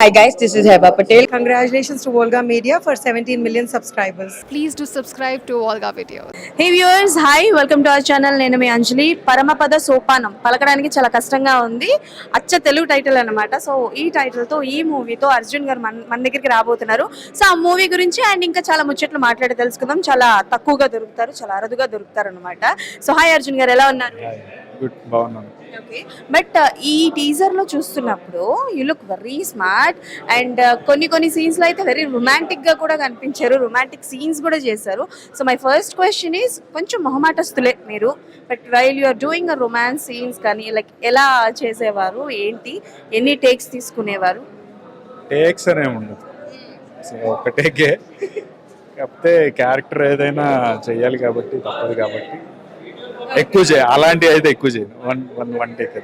Hi guys, this is Heba Patel. Congratulations to Volga Media for 17 million subscribers. please do subscribe to Olga videos. Hey viewers hi welcome to our channel నేను మీ అంజలి. పరమపద సోపానం పలకడానికి చాలా కష్టంగా ఉంది. అచ్చ Telugu title అన్నమాట. So ఈ టైటిల్తో ఈ మూవీతో అర్జున్ గారు మన మన దగ్గరికి రాబోతున్నారు. సో ఆ మూవీ గురించి అండ్ ఇంకా చాలా ముచ్చట్లు మాట్లాడి తెలుసుకుందాం. చాలా తక్కువగా దొరుకుతారు చాలా అరుదుగా దొరుకుతారు అనమాట సో హాయ్ అర్జున్ గారు ఎలా ఉన్నారు? గుడ్ బాగున్నాను. బట్ uh, ఈ టీజర్లో చూస్తున్నప్పుడు you look very smart and కొన్ని కొన్ని సీన్స్లో అయితే వెరీ రొమాంటిక్గా కూడా కనిపించారు. రొమాంటిక్ సీన్స్ కూడా చేశారు. So my first question is కొంచెం మొహమాటస్తులే మీరు. But while you are doing a romance scenes కానీ లైక్ ఎలా చేసేవారు? ఏంటి? ఎన్ని టేక్స్ తీసుకునేవారు? టేక్స్ అనేమి ఉండదు. సో ఒక టేకే కాకపోతే క్యారెక్టర్ ఏదైనా చెయ్యాలి కాబట్టి తప్పదు కాబట్టి ఎక్కువ చేయ. అలాంటివి అయితే ఎక్కువ చేయను వన్ వన్ వన్ టేక్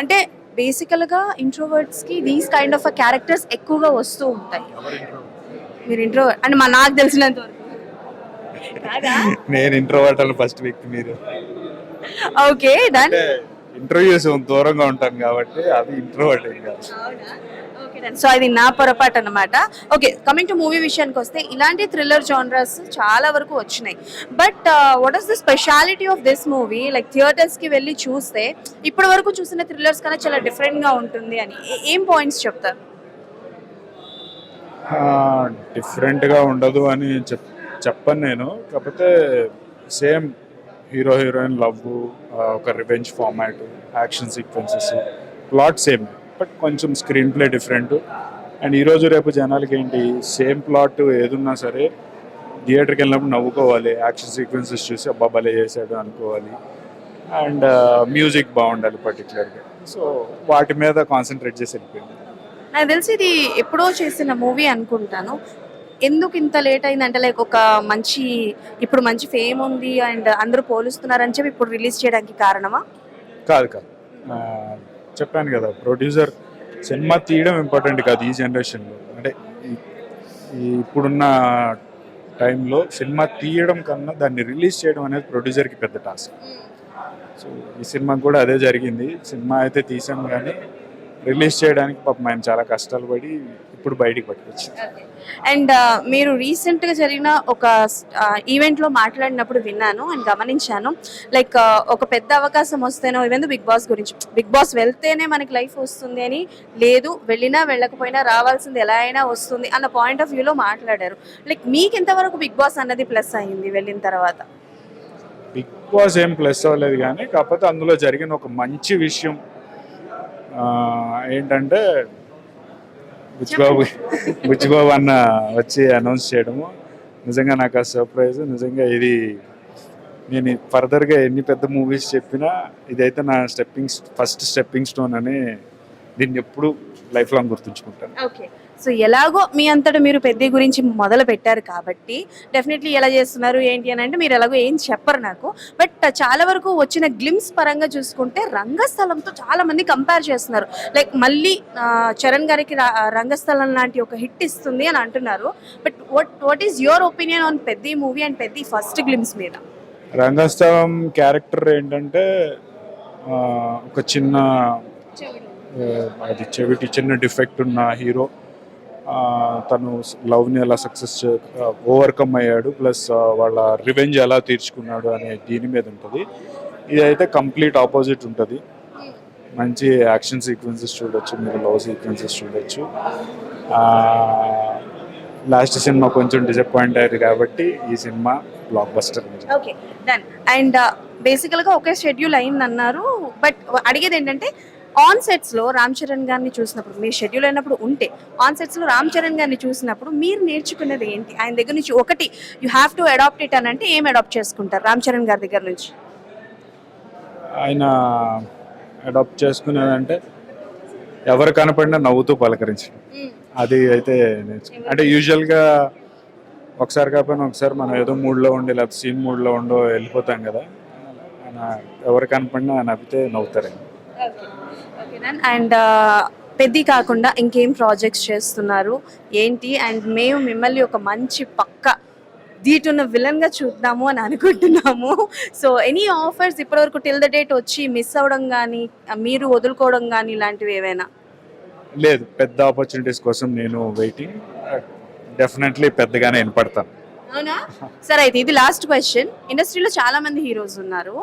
అంటే బేసికల్గా ఇంట్రోవర్ట్స్కి దీస్ కైండ్ ఆఫ్ క్యారెక్టర్స్ ఎక్కువగా వస్తూ ఉంటాయి. మీరు ఇంట్రో అంటే మా నాకు తెలిసినంత వరకు. నేను ఇంట్రోవర్ట్ అని ఫస్ట్ వ్యక్తి మీరు. ఓకే అంటే ఇంటర్వ్యూస్ దూరంగా ఉంటాను కాబట్టి అది ఇంట్రోవర్ట్ ఏం కాదు. సో అది నా పొరపాటు అనమాట ఓకే కమింగ్ టు మూవీ విషయానికి వస్తే ఇలాంటి థ్రిల్లర్ జానరస్ చాలా వరకు వచ్చినాయి. But what is the speciality of this movie like థియేటర్స్కి వెళ్ళి చూస్తే ఇప్పటి వరకు చూసిన థ్రిల్లర్స్ కన్నా చాలా డిఫరెంట్గా ఉంటుంది అని. ఏం పాయింట్స్ చెప్తారు? డిఫరెంట్గా ఉండదు అని చెప్ చెప్పను నేను. కాకపోతే సేమ్ హీరో హీరోయిన్ లవ్ ఒక revenge format action sequences plot same but కొంచెం స్క్రీన్ ప్లే డిఫరెంట్ అండ్ ఈరోజు రేపు జనాలకి ఏంటి సేమ్ ప్లాట్ ఏదున్నా సరే థియేటర్కి వెళ్ళినప్పుడు నవ్వుకోవాలి. యాక్షన్ సీక్వెన్సెస్ చూసి అబ్బా భలే చేశాడు అనుకోవాలి. అండ్ మ్యూజిక్ బాగుండాలి పర్టికులర్గా సో వాటి మీద కాన్సన్ట్రేట్ చేసి వెళ్ళిపోయింది. నాకు తెలిసి ఇది ఎప్పుడో చేసిన మూవీ అనుకుంటాను. ఎందుకు ఇంత లేట్ అయిందంటే లైక్ ఒక మంచి ఇప్పుడు మంచి ఫేమ్ ఉంది అండ్ అందరూ పోలుస్తున్నారని చెప్పి ఇప్పుడు రిలీజ్ చేయడానికి కారణమా? కాదు కాదు. చెప్పాను కదా ప్రొడ్యూసర్ సినిమా తీయడం ఇంపార్టెంట్ కాదు ఈ జనరేషన్లో అంటే ఇప్పుడున్న టైంలో సినిమా తీయడం కన్నా దాన్ని రిలీజ్ చేయడం అనేది ప్రొడ్యూసర్కి పెద్ద టాస్క్ సో ఈ సినిమాకి కూడా అదే జరిగింది. సినిమా అయితే తీసాం కానీ రిలీజ్ చేయడానికి పాపం ఆయన చాలా కష్టాలు పడి ఇప్పుడు బయటికి పట్టుకొచ్చింది. అండ్ మీరు రీసెంట్గా జరిగిన ఒక ఈవెంట్లో మాట్లాడినప్పుడు విన్నాను అండ్ గమనించాను. లైక్ ఒక పెద్ద అవకాశం వస్తేనో ఇవెందు బిగ్ బాస్ గురించి బిగ్ బాస్ వెళ్తేనే మనకి లైఫ్ వస్తుంది అని లేదు వెళ్ళినా వెళ్ళకపోయినా రావాల్సింది ఎలా అయినా వస్తుంది అన్న పాయింట్ ఆఫ్ వ్యూలో మాట్లాడారు. లైక్ మీకు ఎంతవరకు బిగ్ బాస్ అన్నది ప్లస్ అయింది వెళ్ళిన తర్వాత? బిగ్ బాస్ ఏం ప్లస్ అవ్వలేదు కానీ కాకపోతే అందులో జరిగిన ఒక మంచి విషయం ఏంటంటే బుచ్చిబాబు బుచ్చిబాబు అన్న వచ్చి అనౌన్స్ చేయడము. నిజంగా నాకు ఆ సర్ప్రైజ్ నిజంగా ఇది నేను ఫర్దర్గా ఎన్ని పెద్ద మూవీస్ చెప్పినా ఇదైతే నా స్టెప్పింగ్ ఫస్ట్ స్టెప్పింగ్ స్టోన్ అని దీన్ని ఎప్పుడు లైఫ్ లాంగ్ గుర్తుంచుకుంటాను. ఓకే సో ఎలాగో మీ అంతటా మీరు పెద్ద గురించి మొదలు పెట్టారు కాబట్టి డెఫినెట్లీ ఎలా చేస్తున్నారు ఏంటి అని అంటే మీరు ఎలాగో ఏం చెప్పరు నాకు. బట్ చాలా వరకు వచ్చిన గ్లిమ్స్ పరంగా చూసుకుంటే రంగస్థలంతో చాలా మంది కంపేర్ చేస్తున్నారు. లైక్ మళ్ళీ చరణ్ గారికి రంగస్థలం లాంటి ఒక హిట్ ఇస్తుంది అని అంటున్నారు. But what what is your opinion on పెద్ద మూవీ అండ్ పెద్ద ఫస్ట్ గ్లిమ్స్ మీద? రంగస్థలం క్యారెక్టర్ ఏంటంటే ఒక చిన్న అది చెవిటి చిన్న డిఫెక్ట్ ఉన్న హీరో. తను లవ్ని ఎలా సక్సెస్ ఓవర్కమ్ అయ్యాడు ప్లస్ వాళ్ళ రివెంజ్ ఎలా తీర్చుకున్నాడు అనే దీని మీద ఉంటుంది. ఇదైతే కంప్లీట్ ఆపోజిట్ ఉంటుంది. మంచి యాక్షన్ సీక్వెన్సెస్ చూడొచ్చు మీరు లవ్ సీక్వెన్సెస్ చూడొచ్చు. లాస్ట్ సినిమా కొంచెం డిసప్పాయింట్ అయ్యారు కాబట్టి ఈ సినిమా blockbuster okay done and బేసికల్గా ఒకే షెడ్యూల్ అయింది అన్నారు బట్ అడిగేది ఏంటంటే ఆన్ సెట్స్లో రామ్ చరణ్ గారిని చూసినప్పుడు మీ షెడ్యూల్ అయినప్పుడు ఉంటే ఆన్ సెట్స్లో రామ్ చరణ్ గారిని చూసినప్పుడు మీరు నేర్చుకున్నది ఏంటి? ఆయన దగ్గర నుంచి ఒకటి you have to adapt it అని అంటే ఏం అడాప్ట్ చేసుకుంటారు రామ్ చరణ్ గారి దగ్గర నుంచి? ఆయన అడాప్ట్ చేసుకునేదంటే ఎవరు కనపడినా నవ్వుతూ పలకరించడం. అది అయితే అంటే యూజువల్గా ఒకసారి కాకపోయినా ఒకసారి మనం ఏదో మూడ్లో ఉండి లేకపోతే సీన్ మూడ్లో ఉండో వెళ్ళిపోతాం కదా. ఆయన ఎవరు కనపడినా నవ్వితే నవ్వుతారు అండ్ పెద్ద కాకుండా ఇంకేం ప్రాజెక్ట్స్ చేస్తున్నారు? ఏంటి? అండ్ మేము మిమ్మల్ని ఒక మంచి పక్క ధీటున్న విలన్గా చూద్దాము అని అనుకుంటున్నాము. సో ఎనీ ఆఫర్స్ ఇప్పటివరకు టిల్ ద డేట్ వచ్చి మిస్ అవ్వడం కానీ మీరు వదులుకోవడం కానీ ఇలాంటివి ఏవైనా? లేదు పెద్ద ఆపర్చునిటీస్ కోసం నేను వెయిటింగ్ డెఫినెట్లీ పెద్దగానే వినపడతాను. అవునా? సరే అయితే ఇది లాస్ట్ క్వశ్చన్ ఇండస్ట్రీలో చాలా మంది హీరోస్ ఉన్నారు.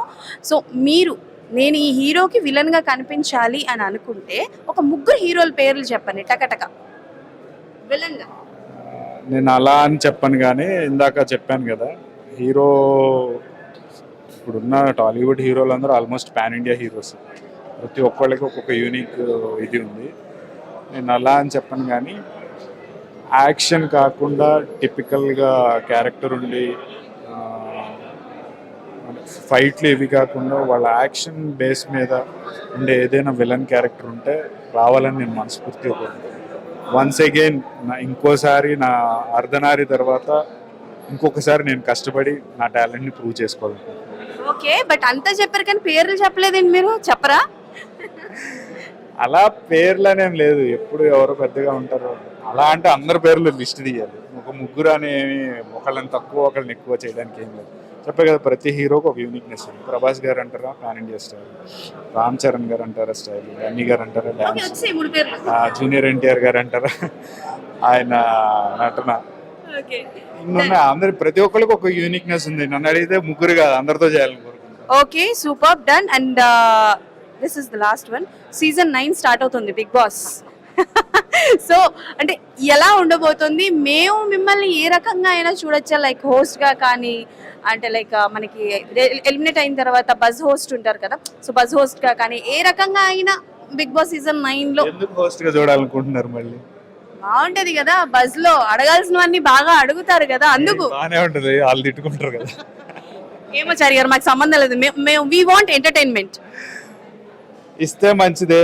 సో మీరు నేను ఈ హీరోకి విలన్గా కనిపించాలి అని అనుకుంటే ఒక ముగ్గురు హీరోల పేర్లు చెప్పండి టకటక. విలన్గా నేను అలా అని చెప్పను కానీ ఇందాక చెప్పాను కదా హీరో ఇప్పుడున్న టాలీవుడ్ హీరోలు అందరూ ఆల్మోస్ట్ పాన్ ఇండియా హీరోస్. ప్రతి ఒక్కళ్ళకి ఒక్కొక్క యూనిక్ ఇది ఉంది. నేను అలా అని చెప్పను కానీ యాక్షన్ కాకుండా టిపికల్గా క్యారెక్టర్ ఉండి ఫైట్లు ఇవి కాకుండా వాళ్ళ యాక్షన్ బేస్ మీద ఉండే ఏదైనా విలన్ క్యారెక్టర్ ఉంటే రావాలని నేను మనస్ఫూర్తిగా కోరుకుంటున్నాను. వన్స్ అగైన్ నా ఇంకోసారి నా అర్ధనారి తర్వాత ఇంకొకసారి నేను కష్టపడి నా టాలెంట్ని ప్రూవ్ చేసుకోవాలనుకుంటున్నాను. ఓకే బట్ అంతా చెప్పారు కానీ పేర్లు చెప్పలేదండి మీరు. చెప్పరా? అలా పేర్లనేం లేదు. ఎప్పుడు ఎవరు పెద్దగా ఉంటారు. అలా అంటే అందరి పేర్లు లిస్ట్ తీయాలి. ఒక ముగ్గురు అనేవి ఒకళ్ళని తక్కువ ఒకళ్ళని ఎక్కువ చేయడానికి ఏం లేదు. చెప్పే కదా ప్రతి హీరోకి ఒక యూనిక్నెస్ ఉంది. ప్రభాస్ గారు అంటారా pan India style Ram Charan గారు అంటారా స్టైల్ అన్ని గారు అంటారా డాన్స్ జూనియర్ ఎన్టీఆర్ గారు అంటారా? ఆయన నటన. అందరి ప్రతి ఒక్కరికి ఒక యూనిక్నెస్ ఉంది. నన్ను అడిగితే ముగ్గురు కాదు అందరితో చేయాలని కోరుకుంటున్నాను. Okay super. Done and this is the last one season nine start అవుతుంది బిగ్ బాస్ సో అంటే ఎలా ఉండబోతుంది? మేము మిమ్మల్ని ఏ రకంగా అయినా చూడొచ్చా? లైక్ హోస్ట్గా కానీ అంటే లైక్ మనకి ఎలిమినేట్ అయిన తర్వాత బజ్ హోస్ట్ ఉంటారు కదా? సో బజ్ హోస్ట్గా కానీ ఏ రకంగా అయినా బిగ్ బాస్ సీజన్ నైన్లో ఎందుకు హోస్ట్గా చూడాలనుకుంటున్నారు మళ్ళీ? బాగుంటది కదా బజ్లో. అడగాల్సినవన్నీ బాగా అడుగుతారు కదా అందుకు. ఉంటుంది. వాళ్ళు తిట్టుకుంటారు కదా. ఏమో చారి గారు మాకు సంబంధం లేదు. మేము వీ వాంట్ ఎంటర్టైన్మెంట్ ఇస్తే మంచిదే.